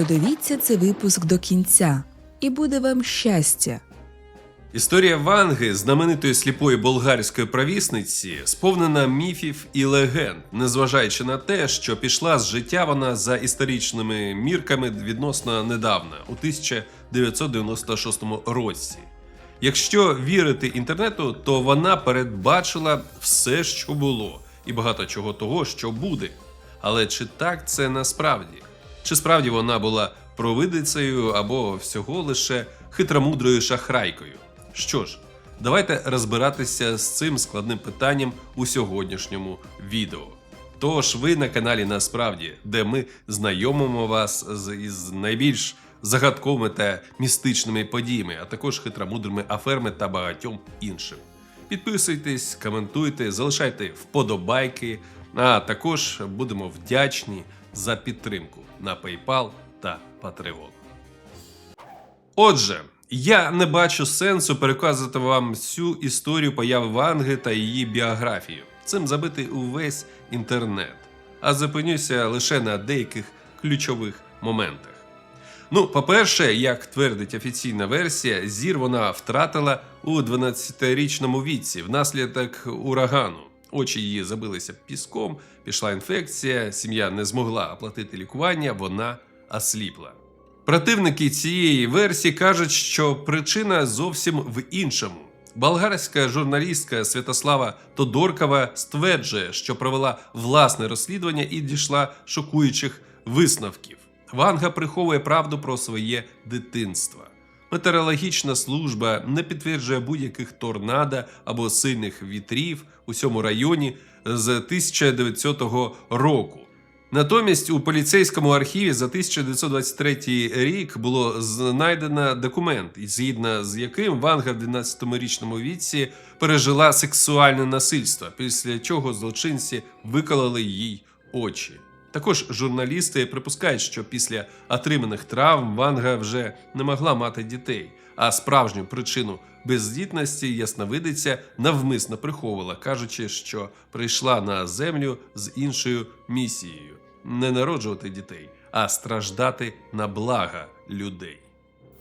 Додивіться цей випуск до кінця, і буде вам щастя. Історія Ванги, знаменитої сліпої болгарської правісниці, сповнена міфів і легенд, незважаючи на те, що пішла з життя вона за історичними мірками відносно недавно, у 1996 році. Якщо вірити інтернету, то вона передбачила все, що було, і багато чого того, що буде. Але чи так це насправді? Чи справді вона була провидицею або всього лише хитромудрою шахрайкою? Що ж, давайте розбиратися з цим складним питанням у сьогоднішньому відео. Тож ви на каналі Насправді, де ми знайомимо вас з із найбільш загадковими та містичними подіями, а також хитромудрими аферами та багатьом іншим. Підписуйтесь, коментуйте, залишайте вподобайки, а також будемо вдячні за підтримку на PayPal та Patreon. Отже, я не бачу сенсу переказувати вам всю історію появи Ванги та її біографію. Цим забити увесь інтернет, а зупинюся лише на деяких ключових моментах. Ну, по-перше, як твердить офіційна версія, зір вона втратила у 12-річному віці внаслідок урагану. Очі її забилися піском, пішла інфекція, сім'я не змогла оплатити лікування, вона осліпла. Противники цієї версії кажуть, що причина зовсім в іншому. Болгарська журналістка Святослава Тодоркова стверджує, що провела власне розслідування і дійшла шокуючих висновків. Ванга приховує правду про своє дитинство. Метеорологічна служба не підтверджує будь-яких торнадо або сильних вітрів у цьому районі з 1900 року. Натомість у поліцейському архіві за 1923 рік було знайдено документ, згідно з яким Ванга в 12-річному віці пережила сексуальне насильство, після чого злочинці викололи їй очі. Також журналісти припускають, що після отриманих травм Ванга вже не могла мати дітей, а справжню причину бездітності ясновидиця навмисно приховувала, кажучи, що прийшла на землю з іншою місією не народжувати дітей, а страждати на блага людей.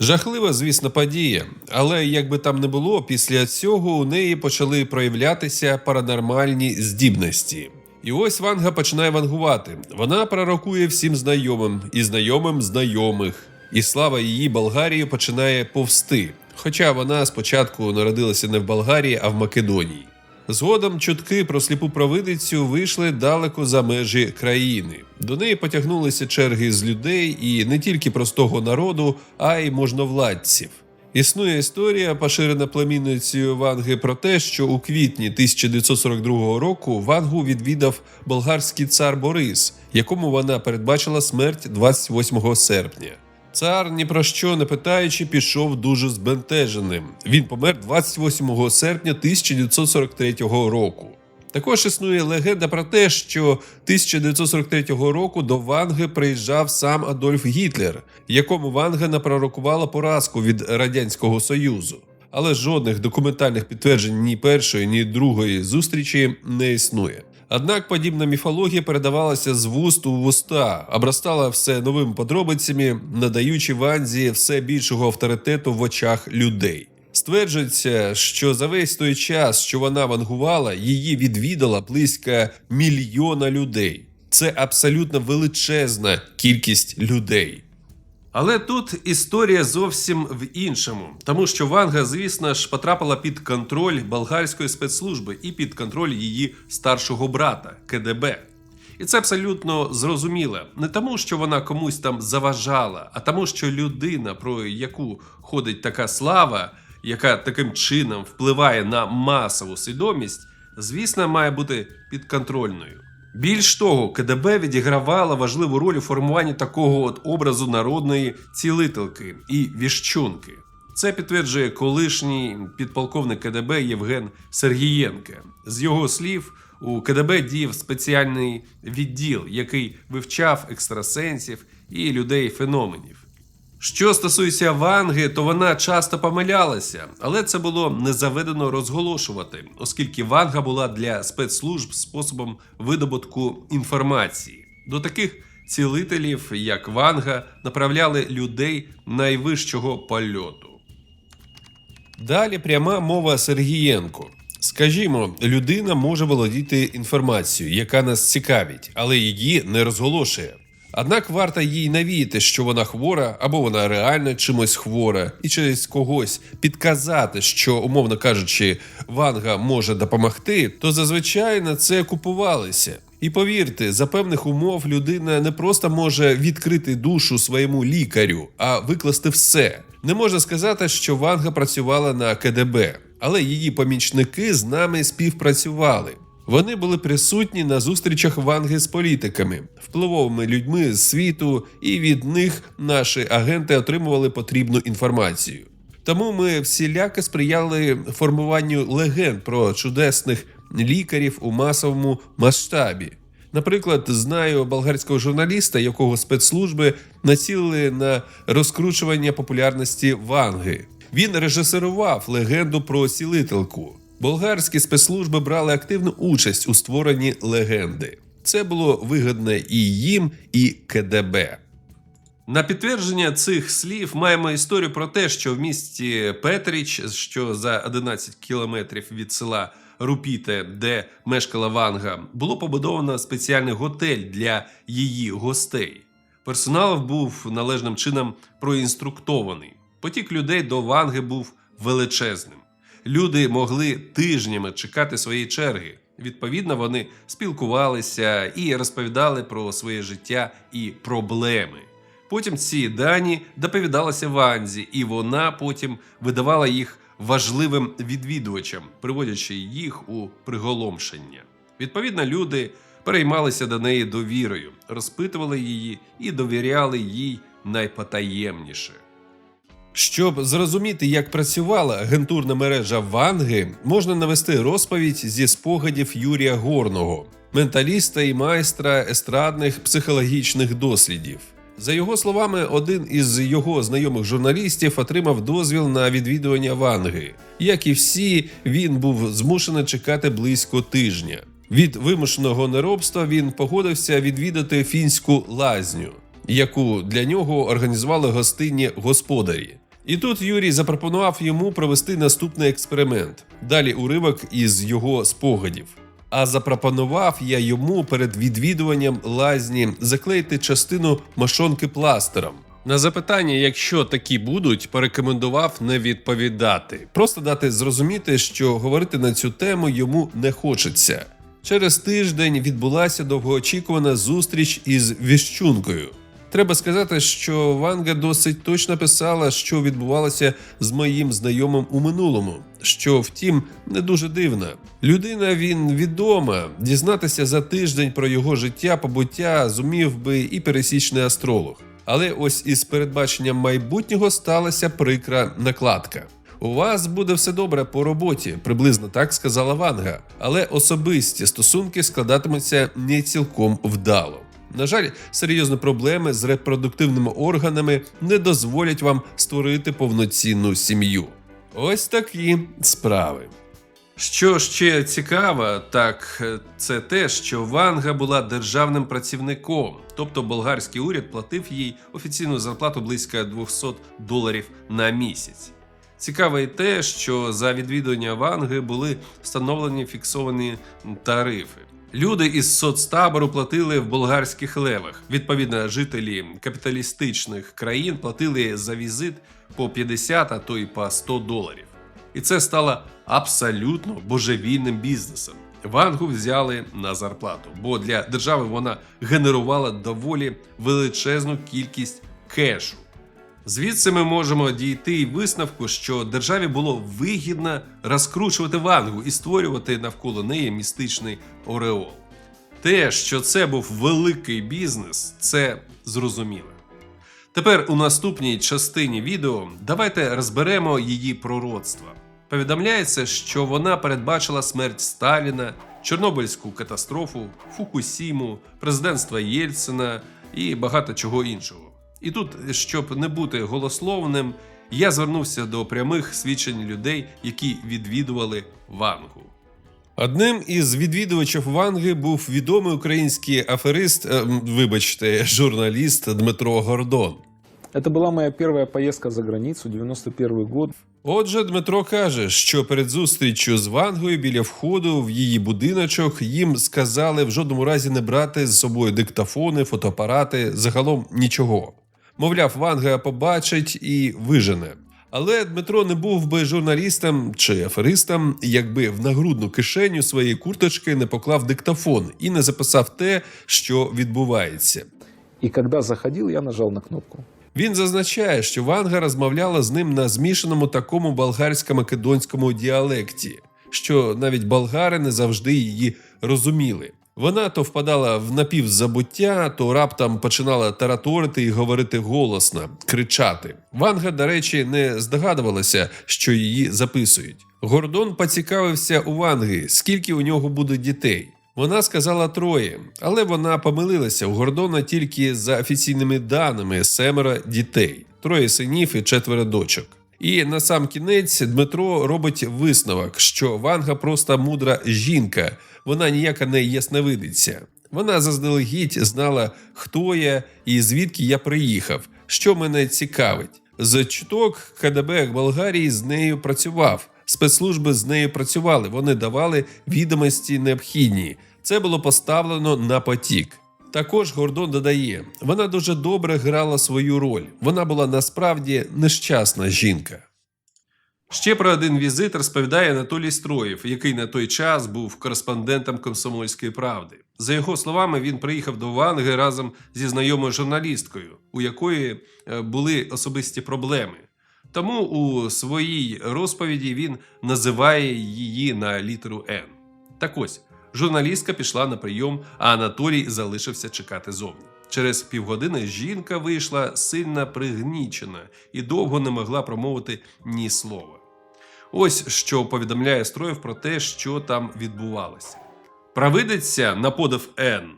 Жахлива, звісно, подія, але як би там не було, після цього у неї почали проявлятися паранормальні здібності. І ось Ванга починає вангувати. Вона пророкує всім знайомим і знайомим знайомих. І слава її Болгарії починає повсти. Хоча вона спочатку народилася не в Болгарії, а в Македонії. Згодом чутки про сліпу провидицю вийшли далеко за межі країни. До неї потягнулися черги з людей і не тільки простого народу, а й можновладців. Існує історія, поширена племінницею Ванги, про те, що у квітні 1942 року Вангу відвідав болгарський цар Борис, якому вона передбачила смерть 28 серпня. Цар, ні про що не питаючи, пішов дуже збентеженим. Він помер 28 серпня 1943 року. Також існує легенда про те, що 1943 року до Ванги приїжджав сам Адольф Гітлер, якому Ванга напророкувала поразку від Радянського Союзу. Але жодних документальних підтверджень ні першої, ні другої зустрічі не існує. Однак подібна міфологія передавалася з вуст у вуста, обростала все новими подробицями, надаючи Ванзі все більшого авторитету в очах людей. Стверджується, що за весь той час, що вона вангувала, її відвідала близько мільйона людей. Це абсолютно величезна кількість людей. Але тут історія зовсім в іншому, тому що Ванга, звісно ж, потрапила під контроль болгарської спецслужби і під контроль її старшого брата КДБ. І це абсолютно зрозуміло. Не тому, що вона комусь там заважала, а тому, що людина, про яку ходить така слава, яка таким чином впливає на масову свідомість, звісно, має бути підконтрольною. Більш того, КДБ відігравала важливу роль у формуванні такого от образу народної цілительки і віщунки. Це підтверджує колишній підполковник КДБ Євген Сергієнко. З його слів, у КДБ діяв спеціальний відділ, який вивчав екстрасенсів і людей феноменів. Що стосується Ванги, то вона часто помилялася, але це було не заведено розголошувати, оскільки Ванга була для спецслужб способом видобутку інформації. До таких цілителів, як Ванга, направляли людей найвищого польоту. Далі пряма мова Сергієнко. Скажімо, людина може володіти інформацією, яка нас цікавить, але її не розголошує. Однак варто їй навіяти, що вона хвора або вона реально чимось хвора, і через когось підказати, що, умовно кажучи, Ванга може допомогти, то зазвичай на це купувалися. І повірте, за певних умов людина не просто може відкрити душу своєму лікарю, а викласти все. Не можна сказати, що Ванга працювала на КДБ, але її помічники з нами співпрацювали. Вони були присутні на зустрічах Ванги з політиками, впливовими людьми з світу, і від них наші агенти отримували потрібну інформацію. Тому ми всіляко сприяли формуванню легенд про чудесних лікарів у масовому масштабі. Наприклад, знаю болгарського журналіста, якого спецслужби націлили на розкручування популярності Ванги. Він режисерував легенду про цілительку. Болгарські спецслужби брали активну участь у створенні легенди. Це було вигідно і їм, і КДБ. На підтвердження цих слів маємо історію про те, що в місті Петріч, що за 11 кілометрів від села Рупіте, де мешкала Ванга, було побудовано спеціальний готель для її гостей. Персонал був належним чином проінструктований. Потік людей до Ванги був величезним. Люди могли тижнями чекати своєї черги. Відповідно, вони спілкувалися і розповідали про своє життя і проблеми. Потім ці дані доповідалися Ванзі, і вона потім видавала їх важливим відвідувачам, приводячи їх у приголомшення. Відповідно, люди переймалися до неї довірою, розпитували її і довіряли їй найпотаємніше. Щоб зрозуміти, як працювала агентурна мережа Ванги, можна навести розповідь зі спогадів Юрія Горного, менталіста і майстра естрадних психологічних дослідів. За його словами, один із його знайомих журналістів отримав дозвіл на відвідування Ванги. Як і всі, він був змушений чекати близько тижня. Від вимушеного неробства він погодився відвідати фінську лазню, яку для нього організували гостинні господарі. І тут Юрій запропонував йому провести наступний експеримент. Далі уривок із його спогадів. А запропонував я йому перед відвідуванням лазні заклеїти частину машонки пластером. На запитання, якщо такі будуть, порекомендував не відповідати, просто дати зрозуміти, що говорити на цю тему йому не хочеться. Через тиждень відбулася довгоочікувана зустріч із віщункою. Треба сказати, що Ванга досить точно писала, що відбувалося з моїм знайомим у минулому, що, втім, не дуже дивно. Людина він відома. Дізнатися за тиждень про його життя, побуття зумів би і пересічний астролог. Але ось із передбаченням майбутнього сталася прикра накладка. У вас буде все добре по роботі, приблизно так сказала Ванга, але особисті стосунки складатимуться не цілком вдало. На жаль, серйозні проблеми з репродуктивними органами не дозволять вам створити повноцінну сім'ю. Ось такі справи. Що ще цікаво, так е, це те, що Ванга була державним працівником, тобто болгарський уряд платив їй офіційну зарплату близько 200 доларів на місяць. Цікаво і те, що за відвідування Ванги були встановлені фіксовані тарифи. Люди із соцтабору платили в болгарських левах. Відповідно, жителі капіталістичних країн платили за візит по 50, а то й по 100 доларів. І це стало абсолютно божевільним бізнесом. Вангу взяли на зарплату, бо для держави вона генерувала доволі величезну кількість кешу. Звідси ми можемо дійти й висновку, що державі було вигідно розкручувати вангу і створювати навколо неї містичний ореол. Те, що це був великий бізнес, це зрозуміло. Тепер у наступній частині відео давайте розберемо її пророцтва. Повідомляється, що вона передбачила смерть Сталіна, Чорнобильську катастрофу, Фукусіму, президентство Єльцина і багато чого іншого. І тут, щоб не бути голословним, я звернувся до прямих свідчень людей, які відвідували Вангу. Одним із відвідувачів Ванги був відомий український аферист, е, вибачте, журналіст Дмитро Гордон. Это была моя первая поездка за границу, 91 год. Отже, Дмитро каже, що перед зустріччю з Вангою біля входу в її будиночок їм сказали в жодному разі не брати з собою диктофони, фотоапарати, загалом нічого. Мовляв, Ванга побачить і вижене. Але Дмитро не був би журналістом чи аферистом, якби в нагрудну кишеню своєї курточки не поклав диктофон і не записав те, що відбувається. И когда заходил, я нажал на кнопку. Він зазначає, що Ванга розмовляла з ним на змішаному такому болгарсько-македонському діалекті, що навіть болгари не завжди її розуміли. Вона то впадала в напівзабуття, то раптом починала тараторити і говорити голосно, кричати. Ванга, до речі, не здогадувалася, що її записують. Гордон поцікавився у Ванги, скільки у нього буде дітей. Вона сказала троє, але вона помилилася. У Гордона тільки за офіційними даними семеро дітей, троє синів і четверо дочок. І на сам кінець Дмитро робить висновок, що Ванга просто мудра жінка, вона ніяка не ясновидиця. Вона заздалегідь знала, хто я і звідки я приїхав, що мене цікавить. З чуток КДБ Болгарії з нею працював. Спецслужби з нею працювали, вони давали відомості необхідні. Це було поставлено на потік. Також Гордон додає, вона дуже добре грала свою роль. Вона була насправді нещасна жінка. Ще про один візит розповідає Анатолій Строєв, який на той час був кореспондентом комсомольської правди. За його словами, він приїхав до Ванги разом зі знайомою журналісткою, у якої е, були особисті проблеми. Тому у своїй розповіді він називає її на літеру Н. Так ось, журналістка пішла на прийом, а Анатолій залишився чекати зовні. Через півгодини жінка вийшла сильно пригнічена і довго не могла промовити ні слова. Ось що повідомляє Строєв про те, що там відбувалося. Правидиця на подив Н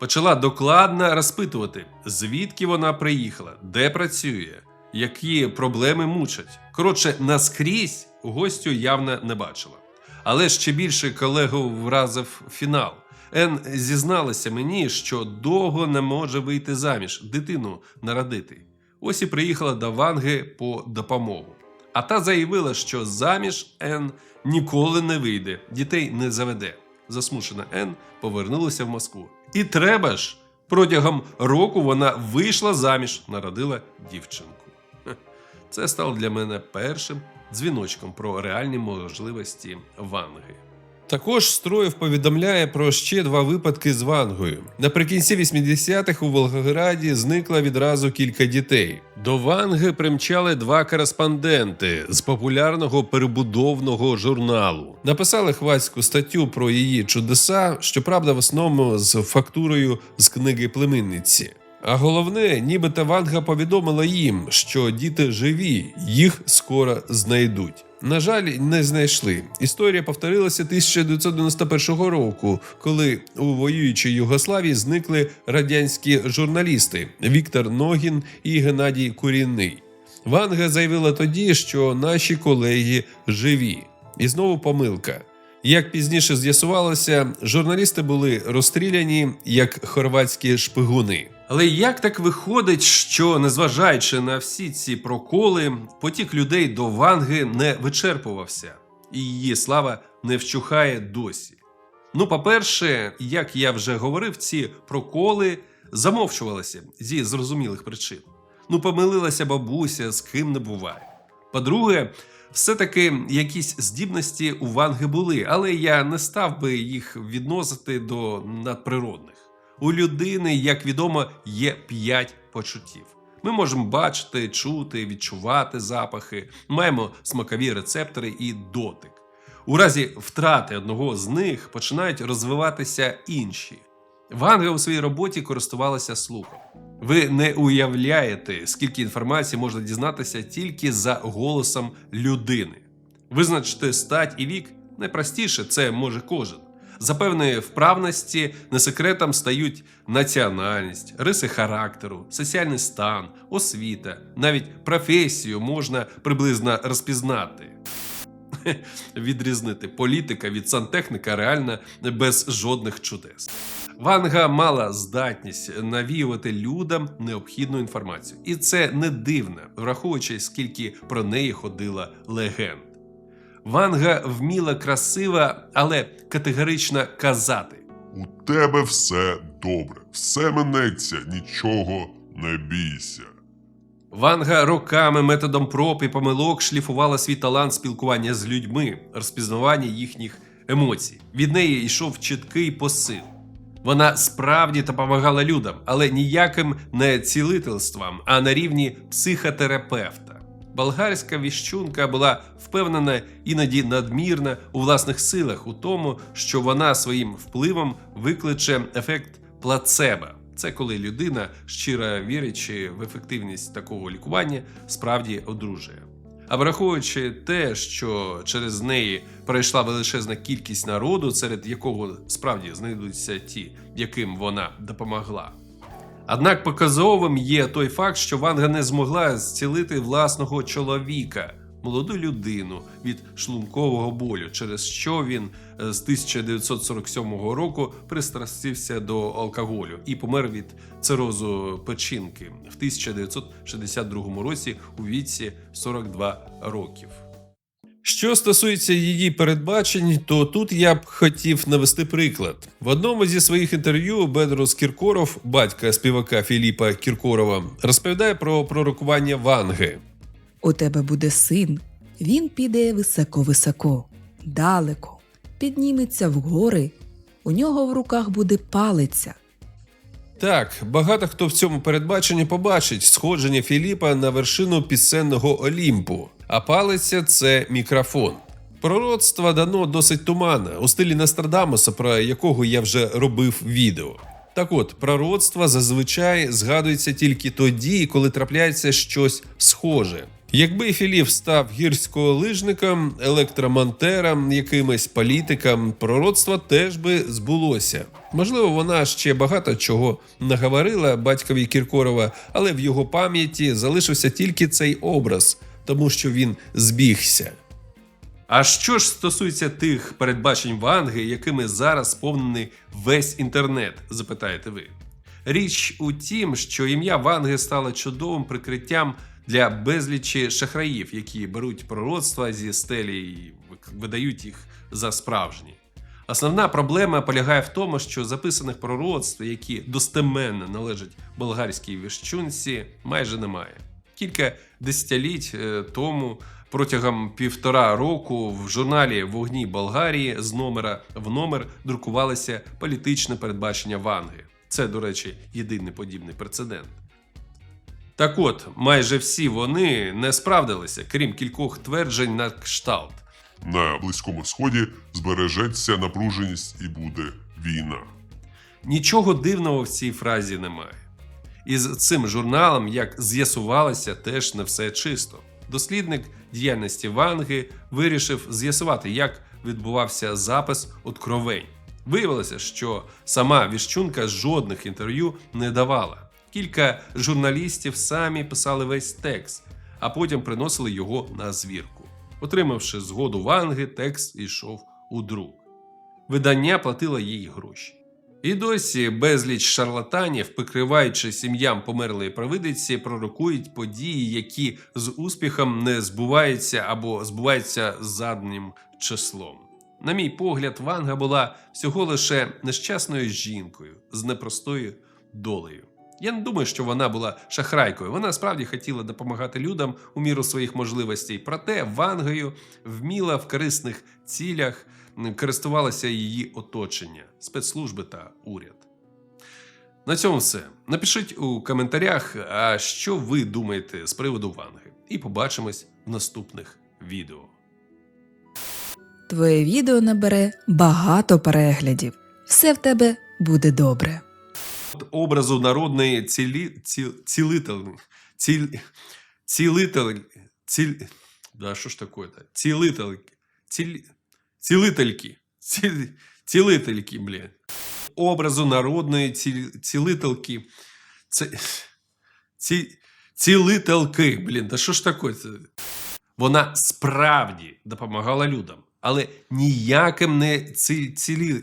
почала докладно розпитувати, звідки вона приїхала, де працює, які проблеми мучать. Коротше, наскрізь гостю явно не бачила. Але ще більше колегу вразив фінал. Ен зізналася мені, що довго не може вийти заміж, дитину народити. Ось і приїхала до Ванги по допомогу. А та заявила, що заміж Н ніколи не вийде, дітей не заведе. Засмушена Н повернулася в Москву. І треба ж, протягом року вона вийшла заміж, народила дівчинку. Це стало для мене першим дзвіночком про реальні можливості Ванги. Також Строєв повідомляє про ще два випадки з Вангою. Наприкінці 80-х у Волгограді зникло відразу кілька дітей. До Ванги примчали два кореспонденти з популярного перебудовного журналу. Написали хвацьку статтю про її чудеса, щоправда, в основному з фактурою з книги племінниці. А головне, нібито Ванга повідомила їм, що діти живі, їх скоро знайдуть. На жаль, не знайшли. Історія повторилася 1991 року, коли у воюючій Югославії зникли радянські журналісти Віктор Ногін і Геннадій Курінний. Ванга заявила тоді, що наші колеги живі. І знову помилка. Як пізніше з'ясувалося, журналісти були розстріляні як хорватські шпигуни. Але як так виходить, що незважаючи на всі ці проколи, потік людей до Ванги не вичерпувався, і її слава не вщухає досі? Ну, по-перше, як я вже говорив, ці проколи замовчувалися зі зрозумілих причин. Ну, помилилася бабуся, з ким не буває. По-друге, все-таки якісь здібності у Ванги були, але я не став би їх відносити до надприродних. У людини, як відомо, є п'ять почуттів. Ми можемо бачити, чути, відчувати запахи, маємо смакові рецептори і дотик. У разі втрати одного з них починають розвиватися інші. Ванга у своїй роботі користувалася слухом. Ви не уявляєте, скільки інформації можна дізнатися тільки за голосом людини. Визначити стать і вік найпростіше, це може кожен. За певної вправності не секретом стають національність, риси характеру, соціальний стан, освіта, навіть професію можна приблизно розпізнати. відрізнити політика від сантехніка реально без жодних чудес. Ванга мала здатність навіювати людям необхідну інформацію, і це не дивно, враховуючи, скільки про неї ходила легенд. Ванга вміла красиво, але категорично казати. У тебе все добре, все минеться, нічого не бійся. Ванга роками методом проб і помилок шліфувала свій талант спілкування з людьми, розпізнавання їхніх емоцій. Від неї йшов чіткий посил. Вона справді допомагала людям, але ніяким не цілительством, а на рівні психотерапевта. Болгарська віщунка була впевнена іноді надмірна у власних силах у тому, що вона своїм впливом викличе ефект плацебо. Це коли людина, щиро вірячи в ефективність такого лікування, справді одружує. А враховуючи те, що через неї перейшла величезна кількість народу, серед якого справді знайдуться ті, яким вона допомогла. Однак показовим є той факт, що Ванга не змогла зцілити власного чоловіка, молоду людину від шлункового болю, через що він е, з 1947 року пристрастився до алкоголю і помер від цирозу печінки в 1962 році у віці 42 років. Що стосується її передбачень, то тут я б хотів навести приклад. В одному зі своїх інтерв'ю Бедрос Кіркоров, батька співака Філіпа Кіркорова, розповідає про пророкування Ванги. У тебе буде син. Він піде високо-високо, далеко, підніметься в гори. У нього в руках буде палиця. Так, багато хто в цьому передбаченні побачить сходження Філіпа на вершину пісенного Олімпу, а палиця це мікрофон. Пророцтво дано досить туманне, у стилі Нострадамуса, про якого я вже робив відео. Так от, пророцтво зазвичай згадується тільки тоді, коли трапляється щось схоже. Якби Філіп став гірськолижником, електромонтером, якимось політиком, пророцтво теж би збулося. Можливо, вона ще багато чого наговорила батькові Кіркорова, але в його пам'яті залишився тільки цей образ, тому що він збігся. А що ж стосується тих передбачень Ванги, якими зараз сповнений весь інтернет, запитаєте ви? Річ у тім, що ім'я Ванги стало чудовим прикриттям для безлічі шахраїв, які беруть пророцтва зі стелі і видають їх за справжні. Основна проблема полягає в тому, що записаних пророцтв, які достеменно належать болгарській віщунці, майже немає. Кілька десятиліть е, тому, протягом півтора року, в журналі Вогні Болгарії з номера в номер друкувалося політичне передбачення Ванги. Це, до речі, єдиний подібний прецедент. Так от, майже всі вони не справдилися, крім кількох тверджень на кшталт. На Близькому Сході збережеться напруженість і буде війна. Нічого дивного в цій фразі немає. І з цим журналом, як з'ясувалося, теж не все чисто. Дослідник діяльності Ванги вирішив з'ясувати, як відбувався запис откровень. Виявилося, що сама віщунка жодних інтерв'ю не давала. Кілька журналістів самі писали весь текст, а потім приносили його на звірку. Отримавши згоду Ванги, текст йшов у друк. Видання платило їй гроші. І досі безліч шарлатанів, прикриваючи сім'ям померлої провидиці, пророкують події, які з успіхом не збуваються або збуваються заднім числом. На мій погляд, Ванга була всього лише нещасною жінкою з непростою долею. Я не думаю, що вона була шахрайкою. Вона справді хотіла допомагати людям у міру своїх можливостей. Проте Вангою вміла в корисних цілях користувалося її оточення, спецслужби та уряд. На цьому все. Напишіть у коментарях, а що ви думаєте з приводу Ванги. І побачимось в наступних відео. Твоє відео набере багато переглядів. Все в тебе буде добре. От образу народної цілі, ці, цілитель, ціль, цілитель, ціль, да, що ж таке-то? Цілительки, ціль, цілительки, ціль, цілительки, блядь. Образу народної ці, цілительки, це, ці, цілительки, блін, Та що ж таке? Вона справді допомагала людям, але ніяким не ці, цілі,